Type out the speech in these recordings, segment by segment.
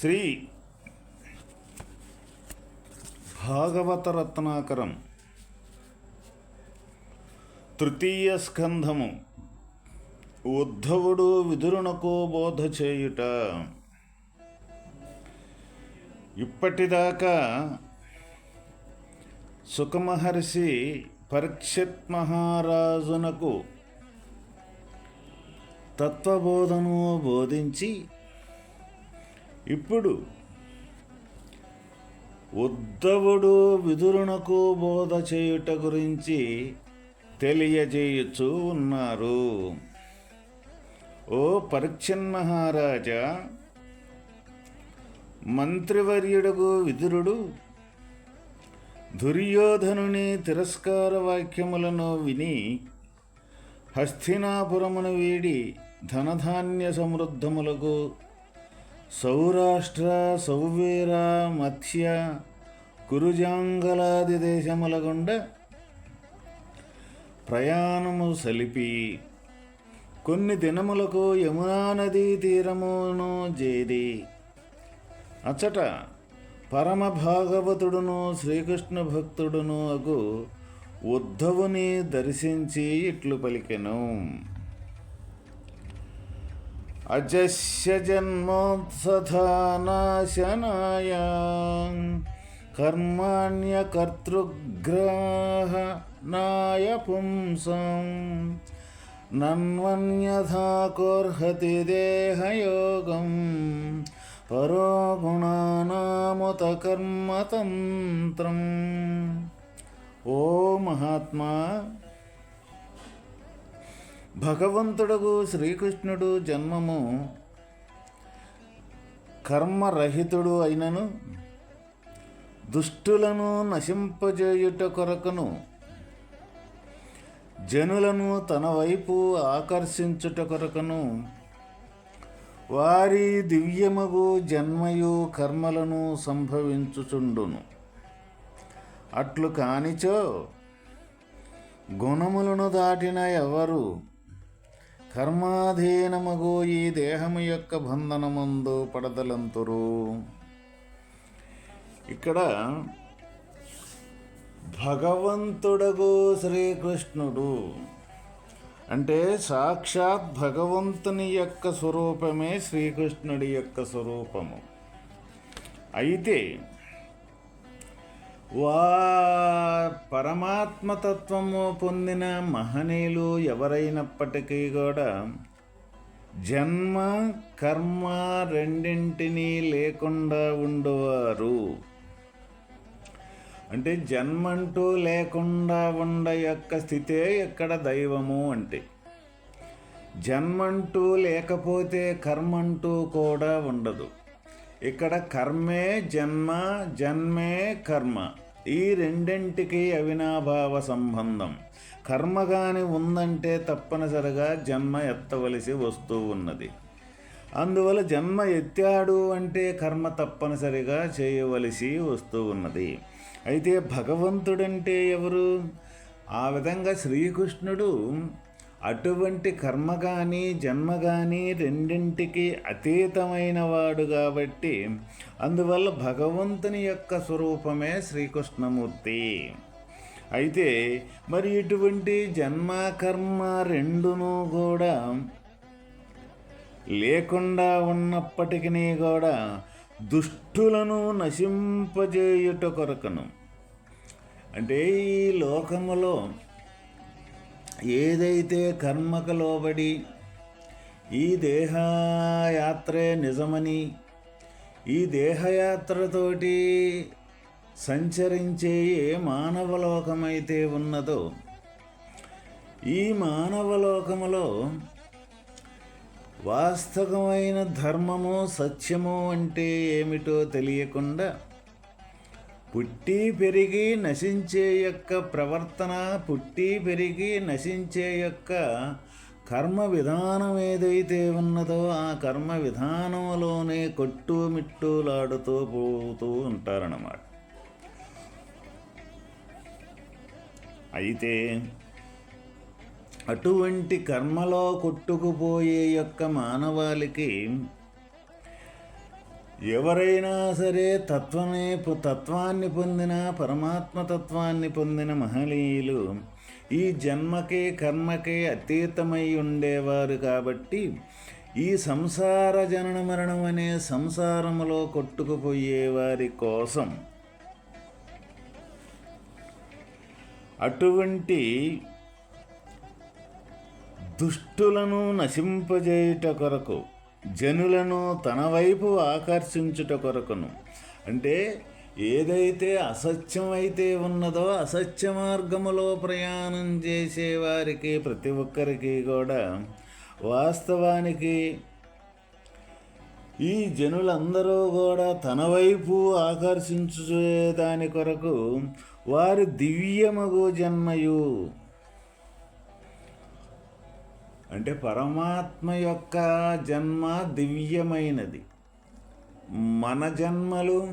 శ్రీ భాగవత రత్నాకరం తృతీయ స్కంధము ఉద్ధవుడు విదురునకు బోధ చేయుట. ఇప్పటిదాకా సుఖమహర్షి పరీక్షిత్ మహారాజునకు తత్వబోధను బోధించి ఇప్పుడు ఉద్ధవుడు విదురునకు బోధ చేయుట గురించి తెలియజేయచ్చు ఉన్నారు. ఓ పరీక్షన్ మహారాజా మంత్రివర్యుడుగు విదురుడు దుర్యోధనుని తిరస్కార వాక్యములను విని హస్తినాపురమును వీడి ధనధాన్య సమృద్ధములకు సౌరాష్ట్ర సౌవీర మత్స్య కురుజాంగలాది దేశములగుండ ప్రయాణము సలిపి. కొన్ని దినములకు యమునా నదీ తీరమును చేరి అచ్చట పరమ భాగవతుడును శ్రీకృష్ణ భక్తుడును అగు ఉద్ధవుని దర్శించి ఇట్లు పలికెను. అజస్య జన్మోత్సథానాశనాయ కర్మాణ్యకర్తృగ్రహణాయ పుంసం నన్వన్యథా కోర్హతి దేహయోగం పరో గుణానాముత కర్మతంత్రం ఓ మహాత్మా భగవంతుడగు శ్రీకృష్ణుడు జన్మము కర్మరహితుడు అయినను దుష్టులను నశింపజేయుట కొరకును జనులను తన వైపు ఆకర్షించుట కొరకును. వారి దివ్యమగు జన్మయు కర్మలను సంభవించుచుండును. అట్లు కానిచో గుణములను దాటిన ఎవరు కర్మాధీనమగు ఈ దేహము యొక్క బంధనమందు పడదలంతురు. ఇక్కడ భగవంతుడగు శ్రీకృష్ణుడు అంటే సాక్షాత్ భగవంతుని యొక్క స్వరూపమే శ్రీకృష్ణుడి యొక్క స్వరూపము. అయితే వా పరమాత్మతత్వము పొందిన మహనీయులు ఎవరైనప్పటికీ కూడా జన్మ కర్మ రెండింటినీ లేకుండా ఉండేవారు. అంటే జన్మంటూ లేకుండా ఉండ యొక్క స్థితే ఇక్కడ దైవము అంటే. జన్మంటూ లేకపోతే కర్మంటూ కూడా ఉండదు. ఇక్కడ కర్మే జన్మ జన్మే కర్మ. ఈ రెండింటికి అవినాభావ సంబంధం. కర్మ కాని ఉందంటే తప్పనిసరిగా జన్మ ఎత్తవలసి వస్తూ ఉన్నది. అందువల్ల జన్మ ఎత్తాడు అంటే కర్మ తప్పనిసరిగా చేయవలసి వస్తూ ఉన్నది. అయితే భగవంతుడంటే ఎవరు? ఆ విధంగా శ్రీకృష్ణుడు అటువంటి కర్మ కానీ జన్మ కానీ రెండింటికి అతీతమైన వాడు కాబట్టి అందువల్ల భగవంతుని యొక్క స్వరూపమే శ్రీకృష్ణమూర్తి. అయితే మరి ఇటువంటి జన్మ కర్మ రెండును కూడా లేకుండా ఉన్నప్పటికీ కూడా దుష్టులను నశింపజేయుట కొరకను. అంటే ఈ లోకములో ఏదైతే కర్మకు లోబడి ఈ దేహయాత్రే నిజమని ఈ దేహయాత్రతోటి సంచరించే ఏ మానవలోకమైతే ఉన్నదో ఈ మానవలోకములో వాస్తవమైన ధర్మము సత్యము అంటే ఏమిటో తెలియకుండా పుట్టి పెరిగి నశించే యొక్క ప్రవర్తన పుట్టి పెరిగి నశించే యొక్క కర్మ విధానం ఏదైతే ఉన్నదో ఆ కర్మ విధానంలోనే కొట్టుమిట్టులాడుతూ పోతూ ఉంటారన్నమాట. అయితే అటువంటి కర్మలో కొట్టుకుపోయే యొక్క మానవాళికి ఎవరైనా సరే తత్వమే తత్వాన్ని పొందిన పరమాత్మ తత్వాన్ని పొందిన మహనీయులు ఈ జన్మకే కర్మకే అతీతమై ఉండేవారు కాబట్టి ఈ సంసార జనన మరణం అనే సంసారములో కొట్టుకుపోయేవారి కోసం అటువంటి దుష్టులను నశింపజేయుట కొరకు జనులను తన వైపు ఆకర్షించుట కొరకును. అంటే ఏదైతే అసత్యం అయితే ఉన్నదో అసత్య మార్గములో ప్రయాణం చేసేవారికి ప్రతి ఒక్కరికి కూడా వాస్తవానికి ఈ జనులందరూ కూడా తన వైపు ఆకర్షించే దాని కొరకు వారి దివ్యమగు జన్మయు. అంటే పరమాత్మ యొక్క జన్మ దివ్యమైనది. మన జన్మలు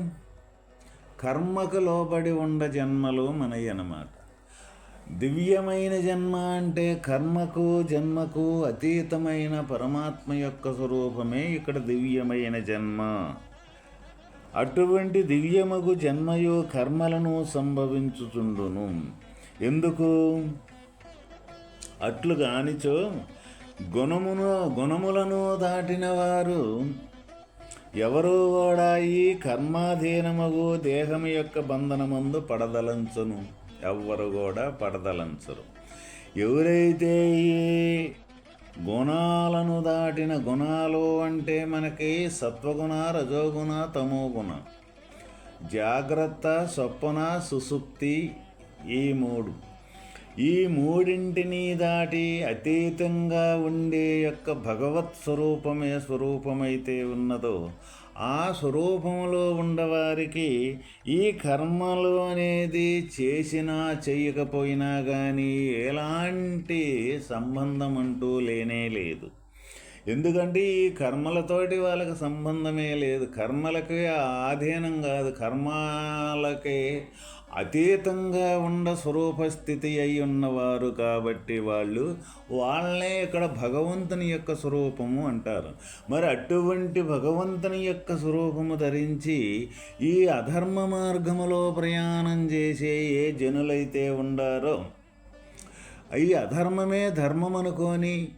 కర్మకు లోబడి ఉండ జన్మలు మనవి అన్నమాట దివ్యమైన జన్మ అంటే కర్మకు జన్మకు అతీతమైన పరమాత్మ యొక్క స్వరూపమే ఇక్కడ దివ్యమైన జన్మ. అటువంటి దివ్యమగు జన్మయు కర్మలను సంభవించుచుండును. ఎందుకు? అట్లు కానిచో గుణమును గుణములను దాటిన వారు ఎవరు కూడా ఈ కర్మాధీనమగు దేహం యొక్క బంధనమందు పడదలంచును. ఎవ్వరు కూడా పడదలంచరు. ఎవరైతే ఈ గుణాలను దాటిన గుణాలు అంటే మనకి సత్వగుణ రజోగుణ తమోగుణ. జాగ్రత్త స్వప్న సుసుప్తి ఈ మూడు. ఈ మూడింటిని దాటి అతీతంగా ఉండే యొక్క భగవత్ స్వరూపమే స్వరూపమైతే ఉన్నదో ఆ స్వరూపంలో ఉండవారికి ఈ కర్మలు అనేది చేసినా చేయకపోయినా కానీ ఎలాంటి సంబంధం అంటూ లేనే లేదు. ఎందుకంటే ఈ కర్మలతోటి వాళ్ళకి సంబంధమే లేదు. కర్మలకి ఆధీనం కాదు. కర్మాలకే అతీతంగా ఉండ స్వరూపస్థితి అయి ఉన్నవారు కాబట్టి వాళ్ళు వాళ్ళనే ఇక్కడ భగవంతుని యొక్క స్వరూపము అంటారు. మరి అటువంటి భగవంతుని యొక్క స్వరూపము ధరించి ఈ అధర్మ మార్గములో ప్రయాణం చేసే ఏ జనులైతే ఉండారో ఈ అధర్మమే ధర్మం అనుకొని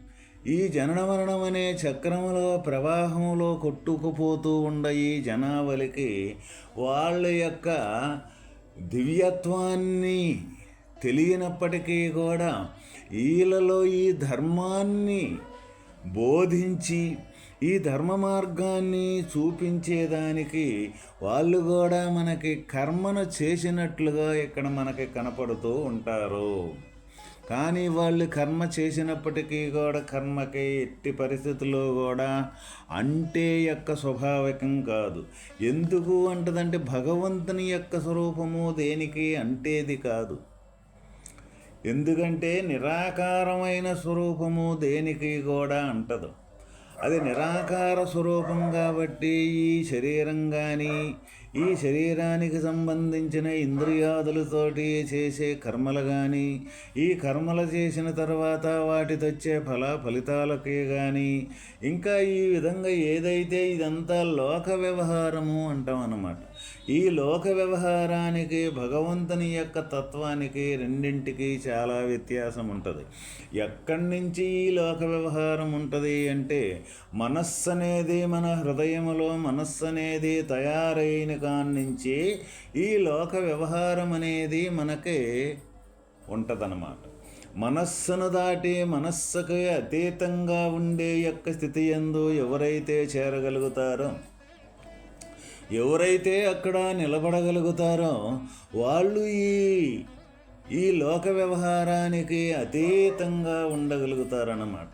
ఈ జనన మరణమనే అనే చక్రములో ప్రవాహములో కొట్టుకుపోతూ ఉండ ఈ జనావళికి వాళ్ళ యొక్క దివ్యత్వాన్ని తెలియనప్పటికీ కూడా ఈలలో ఈ ధర్మాన్ని బోధించి ఈ ధర్మ మార్గాన్ని చూపించేదానికి వాళ్ళు కూడా మనకి కర్మను చేసినట్లుగా ఇక్కడ మనకి కనపడుతూ ఉంటారు. కానీ వాళ్ళు కర్మ చేసినప్పటికీ కూడా కర్మకి ఎట్టి పరిస్థితుల్లో కూడా అంటే యొక్క స్వభావికం కాదు. ఎందుకు అంటదంటే భగవంతుని యొక్క స్వరూపము దేనికి అంటేది కాదు. ఎందుకంటే నిరాకారమైన స్వరూపము దేనికి కూడా అంటదు. అది నిరాకార స్వరూపం కాబట్టి ఈ శరీరం కానీ ఈ శరీరానికి సంబంధించిన ఇంద్రియాదులతోటి చేసే కర్మలు కానీ ఈ కర్మలు చేసిన తర్వాత వాటితొచ్చే ఫల ఫలితాలకే కానీ ఇంకా ఈ విధంగా ఏదైతే ఇదంతా లోక వ్యవహారము అంటాం అన్నమాట ఈ లోక వ్యవహారానికి భగవంతుని యొక్క తత్వానికి రెండింటికి చాలా వ్యత్యాసం ఉంటుంది. ఎక్కడి నుంచి ఈ లోక వ్యవహారం ఉంటుంది అంటే మనస్సు అనేది మన హృదయములో మనస్సు అనేది తయారైన కాడి నుంచి ఈ లోక వ్యవహారం అనేది మనకి ఉంటుందన్నమాట. మనస్సును దాటి మనస్సుకి అతీతంగా ఉండే యొక్క స్థితి ఎందు ఎవరైతే చేరగలుగుతారో ఎవరైతే అక్కడ నిలబడగలుగుతారో వాళ్ళు ఈ ఈ లోక వ్యవహారానికి అతీతంగా ఉండగలుగుతారన్నమాట.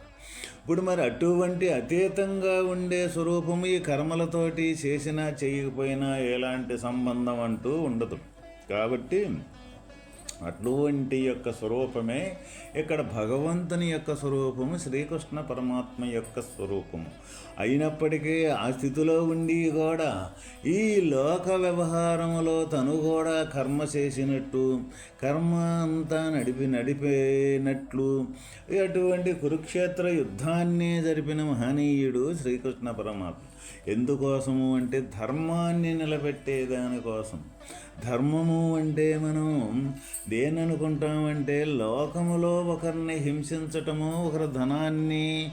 ఇప్పుడు మరి అటువంటి అతీతంగా ఉండే స్వరూపము ఈ కర్మలతోటి చేసినా చేయకపోయినా ఎలాంటి సంబంధం అంటూ ఉండదు. కాబట్టి అటువంటి యొక్క స్వరూపమే ఇక్కడ భగవంతుని యొక్క స్వరూపము శ్రీకృష్ణ పరమాత్మ యొక్క స్వరూపము. అయినప్పటికీ ఆ స్థితిలో ఉండి కూడా ఈ లోక వ్యవహారములో తను కూడా కర్మ చేసినట్టు కర్మ అంతా నడిపి నడిపినట్లు అటువంటి కురుక్షేత్ర యుద్ధాన్నే జరిపిన మహనీయుడు శ్రీకృష్ణ పరమాత్మ. ఎందుకోసము అంటే ధర్మాన్ని నిలబెట్టే దానికోసం ధర్మము అంటే మనం దేననుకుంటామంటే లోకములో ఒకరిని హింసించటము ఒకరి ధనాన్ని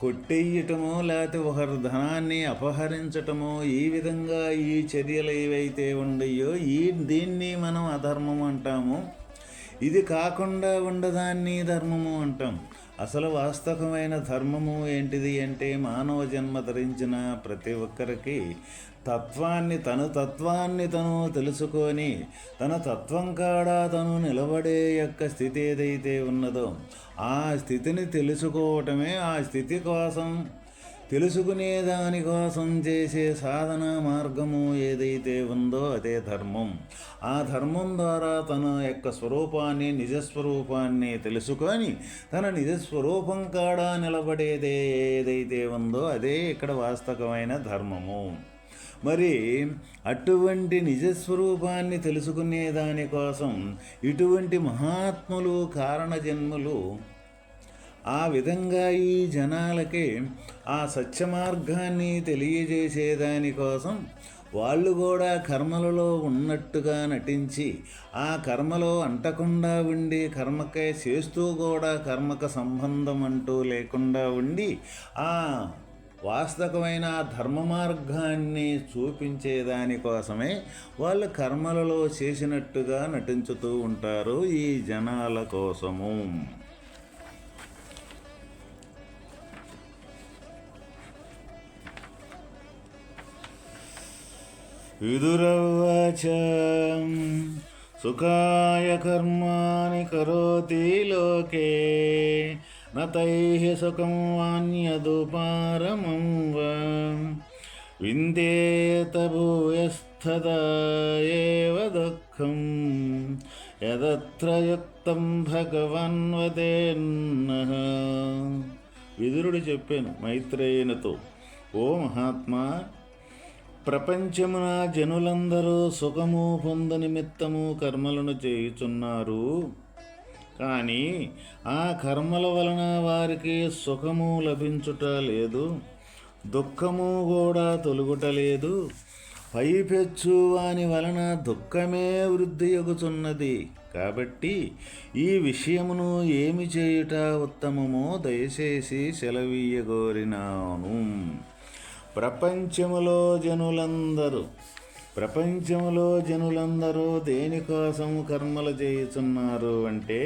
కొట్టేయటము లేకపోతే ఒకరి ధనాన్ని అపహరించటము ఈ విధంగా ఈ చర్యలు ఏవైతే ఉండయో ఈ దీన్ని మనం అధర్మం అంటాము. ఇది కాకుండా ఉండదాన్ని ధర్మము అంటాం. అసలు వాస్తవమైన ధర్మము ఏంటిది అంటే మానవ జన్మ ధరించిన ప్రతి ఒక్కరికి తత్వాన్ని తను తత్వాన్ని తను తెలుసుకొని తన తత్వం కాడా తను నిలబడే యొక్క స్థితి ఏదైతే ఉన్నదో ఆ స్థితిని తెలుసుకోవటమే ఆ స్థితి కోసం తెలుసుకునేదానికోసం చేసే సాధన మార్గము ఏదైతే ఉందో అదే ధర్మం. ఆ ధర్మం ద్వారా తన యొక్క స్వరూపాన్ని నిజస్వరూపాన్ని తెలుసుకొని తన నిజస్వరూపం కాడా నిలబడేదే ఏదైతే ఉందో అదే ఇక్కడ వాస్తవమైన ధర్మము. మరి అటువంటి నిజస్వరూపాన్ని తెలుసుకునే దానికోసం ఇటువంటి మహాత్ములు కారణజన్ములు ఆ విధంగా ఈ జనాలకి ఆ సత్య మార్గాన్ని తెలియజేసేదానికోసం వాళ్ళు కూడా కర్మలలో ఉన్నట్టుగా నటించి ఆ కర్మలో అంటకుండా ఉండి కర్మకే చేస్తూ కూడా కర్మక సంబంధం అంటూ లేకుండా ఉండి ఆ వాస్తవమైన ధర్మ మార్గాన్ని చూపించేదానికోసమే వాళ్ళు కర్మలలో చేసినట్టుగా నటించుతూ ఉంటారు ఈ జనాల కోసము. విదురవాచ సుఖాయ కర్మాణి కరోతి లోకే. నతైః సుఖం వాణ్యదుపారమం వా. విందేత భూయస్థదా దుఃఖం. యదత్ర యుక్తం భగవన్ వదేన్నః విదురుడు చెప్పాను మైత్రేయునితో ఓ మహాత్మా ప్రపంచమున జనులందరూ సుఖము పొంద నిమిత్తము కర్మలను చేయుచున్నారు. కానీ ఆ కర్మల వలన వారికి సుఖము లభించుట లేదు దుఃఖము కూడా తొలుగుట లేదు. పైపెచ్చు వాని వలన దుఃఖమే వృద్ధి ఎగుచున్నది. కాబట్టి ఈ విషయమును ఏమి చేయుట ఉత్తమమో దయచేసి సెలవీయగోరినాను. ప్రపంచములో జనులందరూ ప్రపంచంలో జనులందరూ దేనికోసం కర్మలు చేయుచున్నారు అంటే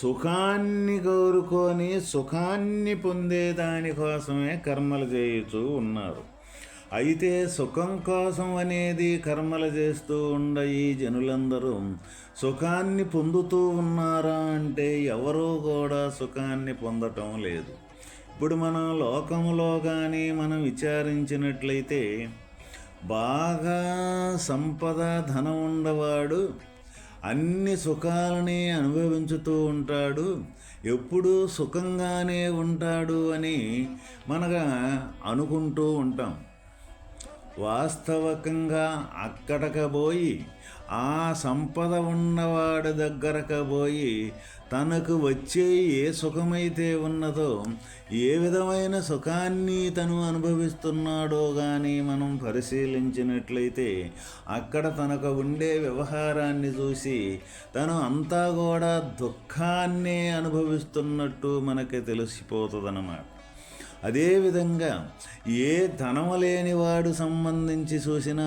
సుఖాన్ని కోరుకొని సుఖాన్ని పొందే దానికోసమే కర్మలు చేయుచూ ఉన్నారు. అయితే సుఖం కోసం అనేది కర్మలు చేస్తూ ఉండ ఈ జనులందరూ సుఖాన్ని పొందుతూ ఉన్నారా అంటే ఎవరూ కూడా సుఖాన్ని పొందటం లేదు. ఇప్పుడు మనం లోకంలో కానీ మనం విచారించినట్లయితే బాగా సంపద ధనం ఉండవాడు అన్ని సుఖాలని అనుభవించుతూ ఉంటాడు. ఎప్పుడూ సుఖంగానే ఉంటాడు అని మనగా అనుకుంటూ ఉంటాం. వాస్తవకంగా అక్కడకపోయి ఆ సంపద ఉన్నవాడి దగ్గరకు పోయి తనకు వచ్చే ఏ సుఖమైతే ఉన్నదో ఏ విధమైన సుఖాన్ని తను అనుభవిస్తున్నాడో కానీ మనం పరిశీలించినట్లయితే అక్కడ తనకు ఉండే వ్యవహారాన్ని చూసి తను అంతా కూడా దుఃఖాన్నే అనుభవిస్తున్నట్టు మనకి తెలిసిపోతుందన్నమాట. అదేవిధంగా ఏ ధనము లేనివాడు సంబంధించి చూసినా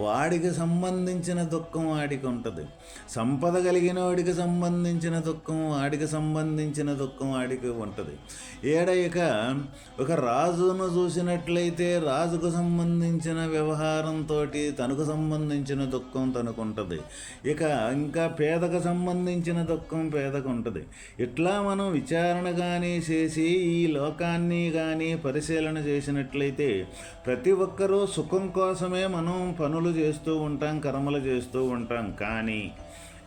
వాడికి సంబంధించిన దుఃఖం వాడికి ఉంటుంది. సంపద కలిగిన వాడికి సంబంధించిన దుఃఖం వాడికి సంబంధించిన దుఃఖం వాడికి ఉంటుంది. ఏడ ఇక ఒక రాజును చూసినట్లయితే రాజుకు సంబంధించిన వ్యవహారంతో తనకు సంబంధించిన దుఃఖం తనకు ఉంటుంది. ఇక ఇంకా పేదకు సంబంధించిన దుఃఖం పేదకు ఉంటుంది. ఇట్లా మనం విచారణ కానీ చేసి ఈ లోకాన్ని కానీ పరిశీలన చేసినట్లయితే ప్రతి ఒక్కరూ సుఖం కోసమే మనం పనులు చేస్తూ ఉంటాం కర్మలు చేస్తూ ఉంటాం. కానీ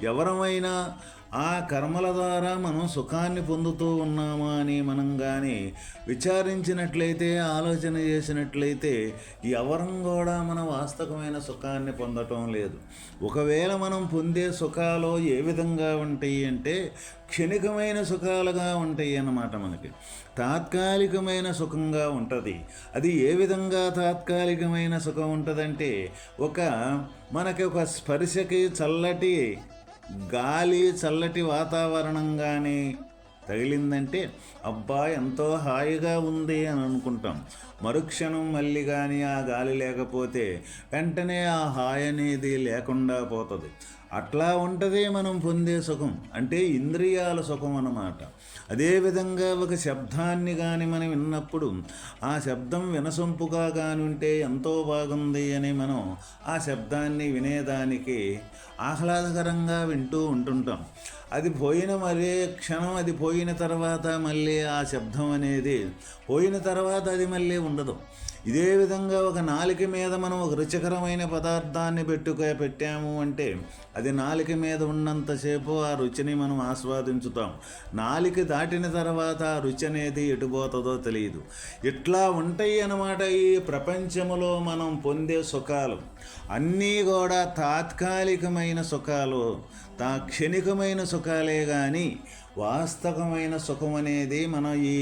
ఎవరమైనా ఆ కర్మల ద్వారా మనం సుఖాన్ని పొందుతూ ఉన్నామా అని మనం కానీ విచారించినట్లయితే ఆలోచన చేసినట్లయితే ఎవరం కూడా మన వాస్తవమైన సుఖాన్ని పొందటం లేదు. ఒకవేళ మనం పొందే సుఖాలు ఏ విధంగా ఉంటాయి అంటే క్షణికమైన సుఖాలుగా ఉంటాయి అన్నమాట మనకి. తాత్కాలికమైన సుఖంగా ఉంటుంది. అది ఏ విధంగా తాత్కాలికమైన సుఖం ఉంటుందంటే ఒక మనకి ఒక స్పర్శకి చల్లటి గాలి చల్లటి వాతావరణం కానీ తగిలిందంటే అబ్బా ఎంతో హాయిగా ఉంది అని అనుకుంటాం. మరుక్షణం మళ్ళీ కానీ ఆ గాలి లేకపోతే వెంటనే ఆ హాయి అనేది లేకుండా పోతుంది. అట్లా ఉంటుంది మనం పొందే సుఖం. అంటే ఇంద్రియాల సుఖం అన్నమాట. అదేవిధంగా ఒక శబ్దాన్ని కానీ మనం విన్నప్పుడు ఆ శబ్దం వినసొంపుగా కాని ఉంటే ఎంతో బాగుంది అని మనం ఆ శబ్దాన్ని వినేదానికి ఆహ్లాదకరంగా వింటూ ఉంటుంటాం. అది పోయిన మరే క్షణం అది పోయిన తర్వాత మళ్ళీ ఆ శబ్దం అనేది పోయిన తర్వాత అది మళ్ళీ ఉండదు. ఇదే విధంగా ఒక నాలిక మీద మనం ఒక రుచికరమైన పదార్థాన్ని పెట్టుక పెట్టాము అంటే అది నాలిక మీద ఉన్నంతసేపు ఆ రుచిని మనం ఆస్వాదించుతాం. నాలిక దాటిన తర్వాత ఆ రుచి అనేది ఎటుపోతుందో తెలియదు. ఇట్లా ఉంటాయి అన్నమాట ఈ ప్రపంచంలో మనం పొందే సుఖాలు. అన్నీ కూడా తాత్కాలికమైన సుఖాలు తా క్షణికమైన సుఖాలే కానీ వాస్తవమైన సుఖం అనేది మన ఈ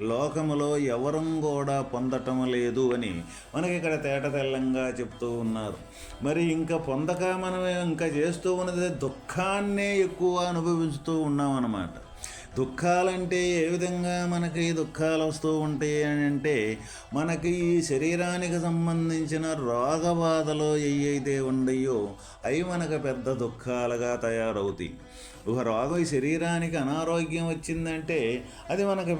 లోకములో ఎవరం కూడా పొందటం లేదు అని మనకి ఇక్కడ తేట తెల్లంగా చెప్తూ ఉన్నారు. మరి ఇంకా పొందక మనం ఇంకా చేస్తూ ఉన్నది దుఃఖాన్నే ఎక్కువ అనుభవిస్తూ ఉన్నాం అన్నమాట దుఃఖాలంటే ఏ విధంగా మనకి దుఃఖాలు వస్తూ ఉంటాయి అని అంటే మనకి ఈ శరీరానికి సంబంధించిన రోగబాధలు ఏవైతే ఉన్నాయో అవి మనకు పెద్ద దుఃఖాలుగా తయారవుతాయి. ఒక రోగం ఈ శరీరానికి అనారోగ్యం వచ్చిందంటే అది మనకు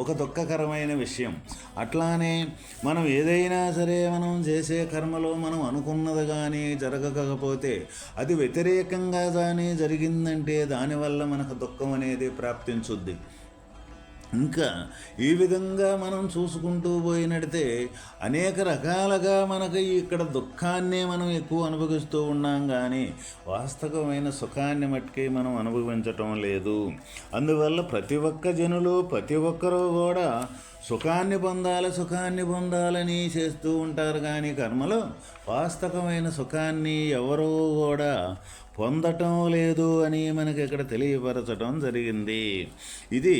ఒక దుఃఖకరమైన విషయం. అట్లానే మనం ఏదైనా సరే మనం చేసే కర్మలో మనం అనుకున్నది కానీ జరగకపోతే అది వ్యతిరేకంగా కానీ జరిగిందంటే దానివల్ల మనకు దుఃఖం అనేది ప్రాప్తించుద్ది. ఇంకా ఈ విధంగా మనం చూసుకుంటూ పోయినడితే అనేక రకాలుగా మనకు ఇక్కడ దుఃఖాన్నే మనం ఎక్కువ అనుభవిస్తూ ఉన్నాం కానీ వాస్తవమైన సుఖాన్ని మట్టుకే మనం అనుభవించటం లేదు. అందువల్ల ప్రతి ఒక్క జనులు ప్రతి ఒక్కరూ కూడా సుఖాన్ని పొందాలి సుఖాన్ని పొందాలని చేస్తూ ఉంటారు కానీ కర్మలో వాస్తవమైన సుఖాన్ని ఎవరూ కూడా పొందటం లేదు అని మనకి ఇక్కడ తెలియపరచడం జరిగింది. ఇది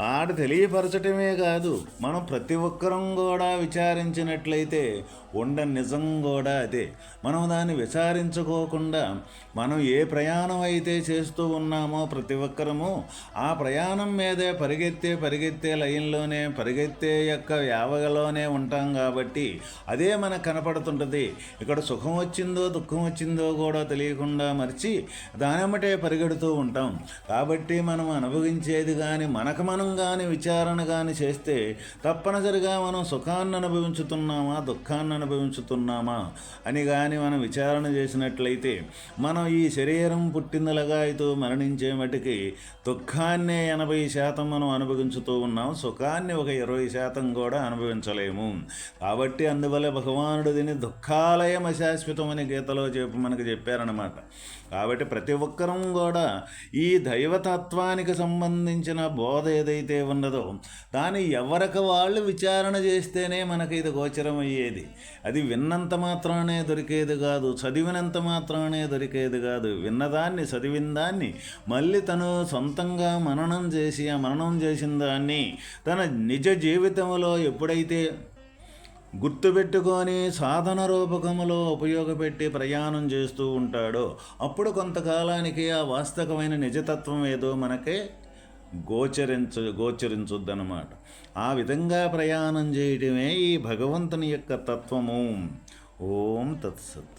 ఆడ తెలియపరచటమే కాదు మనం ప్రతి ఒక్కరం కూడా విచారించినట్లయితే ఉండ నిజం కూడా అదే. మనం దాన్ని విచారించుకోకుండా మనం ఏ ప్రయాణం అయితే చేస్తూ ఉన్నామో ప్రతి ఒక్కరము ఆ ప్రయాణం మీదే పరిగెత్తే పరిగెత్తే లైన్లోనే పరిగెత్తే యొక్క యావగలోనే ఉంటాం కాబట్టి అదే మనకు కనపడుతుంటుంది. ఇక్కడ సుఖం వచ్చిందో దుఃఖం వచ్చిందో కూడా తెలియకుండా మర్చి దానమ్మటే పరిగెడుతూ ఉంటాం. కాబట్టి మనం అనుభవించేది కానీ మనకు మనం కానీ విచారణ కానీ చేస్తే తప్పనిసరిగా మనం సుఖాన్ని అనుభవించుతున్నామా దుఃఖాన్ని అనుభవించుతున్నామా అని కానీ మనం విచారణ చేసినట్లయితే మనం ఈ శరీరం పుట్టిందలుగా అయితే మరణించే మటుకి దుఃఖాన్నే ఎనభై శాతం మనం అనుభవించుతూ ఉన్నాం సుఖాన్ని ఒక ఇరవై శాతం కూడా అనుభవించలేము. కాబట్టి అందువల్ల భగవానుడు దీన్ని దుఃఖాలయం అశాశ్వతం అని గీతలో చెప్పి మనకు చెప్పారనమాట కాబట్టి ప్రతి ఒక్కరం కూడా ఈ దైవతత్వానికి సంబంధించిన బోధ ఏదైతే ఉన్నదో దాన్ని ఎవరికి వాళ్ళు విచారణ చేస్తేనే మనకి ఇది గోచరం అయ్యేది అది విన్నంత మాత్రానే దొరికేది కాదు చదివినంత మాత్రానే దొరికేది కాదు. విన్నదాన్ని చదివిన దాన్ని మళ్ళీ తను సొంతంగా మననం చేసి ఆ మననం చేసిన దాన్ని తన నిజ జీవితంలో ఎప్పుడైతే గుర్తుపెట్టుకొని సాధన రూపకములో ఉపయోగపెట్టి ప్రయాణం చేస్తూ ఉంటాడో అప్పుడు కొంతకాలానికి ఆ వాస్తవమైన నిజతత్వం ఏదో మనకే గోచరించ గోచరించొద్దనమాట ఆ విధంగా ప్రయాణం చేయటమే ఈ భగవంతుని యొక్క తత్వము. ఓం తత్సత్.